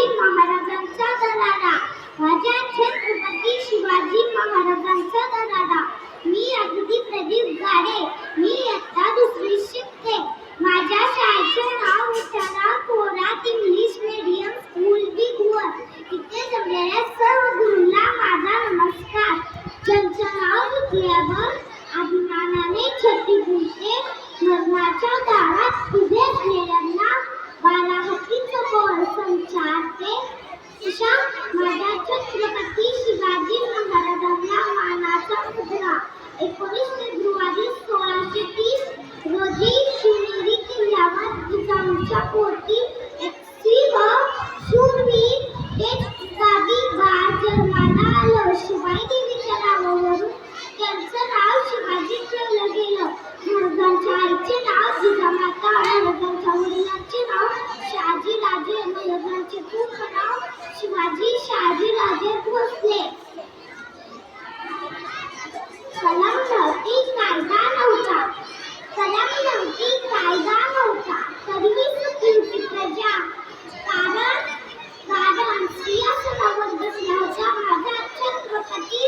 शिवाजी महाराजांचा दरारा. माझ्या छत्रपती शिवाजी महाराजांचा दरारा. मी अगदी प्रदीप गाडे. मी आता दुसरी शिकते. माझ्या शाळेचे नाव विचारा. कोरात इंग्लिश मीडियम स्कूल बिगवर. इथे जमलेल्या सर्व गुरुला माझा नमस्कार. ज्यांचं नाव घेतल्यावर अभिमानाने आजोबाचे खूप नाव शिवाजी शहाजी राजे भोसले. कलम नव्हती कायदा नव्हता. कलम नव्हती कायदा नव्हता. तरीही सुटली प्रजा. कारण कारण सिंहासनावर बसण्याच्या माझा छत्रपती